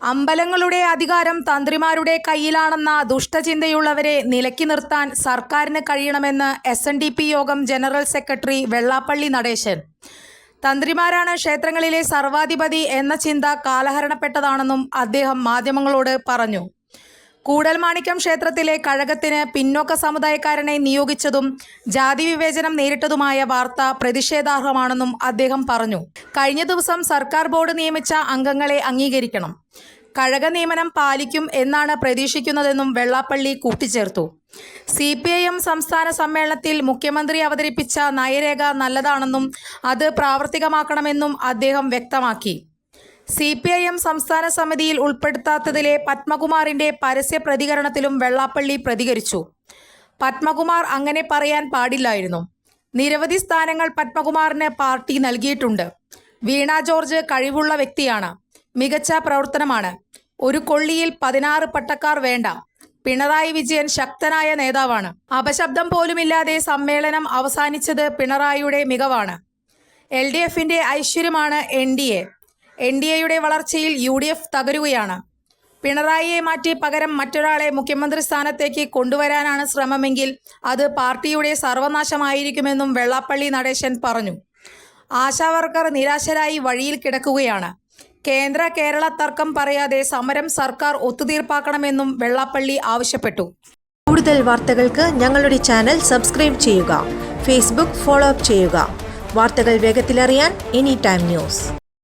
അമ്പലങ്ങളുടെ അധികാരം തന്ത്രിമാരുടെ കയ്യിലാണെന്ന ദുഷ്ടചിന്തയുള്ളവരെ നിലക്കി നിർത്താൻ സർക്കാരിന് കഴിയണമെന്ന് എസ് യോഗം ജനറൽ സെക്രട്ടറി വെള്ളാപ്പള്ളി നടേശൻ. തന്ത്രിമാരാണ് ക്ഷേത്രങ്ങളിലെ സർവാധിപതി എന്ന ചിന്ത കാലഹരണപ്പെട്ടതാണെന്നും അദ്ദേഹം മാധ്യമങ്ങളോട് പറഞ്ഞു. കൂടൽമാണിക്യം ക്ഷേത്രത്തിലെ കഴകത്തിന് പിന്നോക്ക സമുദായക്കാരനെ നിയോഗിച്ചതും ജാതി വിവേചനം നേരിട്ടതുമായ വാർത്ത പ്രതിഷേധാർഹമാണെന്നും അദ്ദേഹം പറഞ്ഞു. കഴിഞ്ഞ ദിവസം സർക്കാർ ബോർഡ് നിയമിച്ച അംഗങ്ങളെ അംഗീകരിക്കണം. കഴക നിയമനം പാലിക്കും എന്നാണ് പ്രതീക്ഷിക്കുന്നതെന്നും വെള്ളാപ്പള്ളി കൂട്ടിച്ചേർത്തു. സി പി ഐ എം സംസ്ഥാന സമ്മേളനത്തിൽ മുഖ്യമന്ത്രി അവതരിപ്പിച്ച നയരേഖ നല്ലതാണെന്നും അത് പ്രാവർത്തികമാക്കണമെന്നും അദ്ദേഹം വ്യക്തമാക്കി. സി പി ഐ എം സംസ്ഥാന സമിതിയിൽ ഉൾപ്പെടുത്താത്തതിലെ പത്മകുമാറിന്റെ പരസ്യ പ്രതികരണത്തിലും വെള്ളാപ്പള്ളി പ്രതികരിച്ചു. പത്മകുമാർ അങ്ങനെ പറയാൻ പാടില്ലായിരുന്നു. നിരവധി സ്ഥാനങ്ങൾ പത്മകുമാറിന് പാർട്ടി നൽകിയിട്ടുണ്ട്. വീണ ജോർജ് കഴിവുള്ള വ്യക്തിയാണ്. മികച്ച പ്രവർത്തനമാണ്. ഒരു കൊള്ളിയിൽ പതിനാറ് പട്ടക്കാർ വേണ്ട. പിണറായി വിജയൻ ശക്തനായ നേതാവാണ്. അപശബ്ദം പോലുമില്ലാതെ സമ്മേളനം അവസാനിച്ചത് പിണറായിയുടെ മികവാണ്. എൽ ഡി എഫിന്റെ ഐശ്വര്യമാണ് N D A. N D എയുടെ വളർച്ചയിൽ യു ഡി എഫ് തകരുകയാണ്. പിണറായിയെ മാറ്റി പകരം മറ്റൊരാളെ മുഖ്യമന്ത്രി സ്ഥാനത്തേക്ക് കൊണ്ടുവരാനാണ് ശ്രമമെങ്കിൽ അത് പാർട്ടിയുടെ സർവനാശമായിരിക്കുമെന്നും വെള്ളാപ്പള്ളി നടേശൻ പറഞ്ഞു. ആശാവർക്കർ നിരാശരായി വഴിയിൽ കിടക്കുകയാണ്. കേന്ദ്ര കേരള തർക്കം പറയാതെ സമരം സർക്കാർ ഒത്തുതീർപ്പാക്കണമെന്നും വെള്ളാപ്പള്ളി ആവശ്യപ്പെട്ടു. കൂടുതൽ വാർത്തകൾക്ക് ഞങ്ങളുടെ ചാനൽ സബ്സ്ക്രൈബ് ചെയ്യുക. ഫേസ്ബുക്ക് ഫോളോ അപ്പ് ചെയ്യുക. വാർത്തകൾ വേഗത്തിലറിയാൻ എനി ടൈം ന്യൂസ്.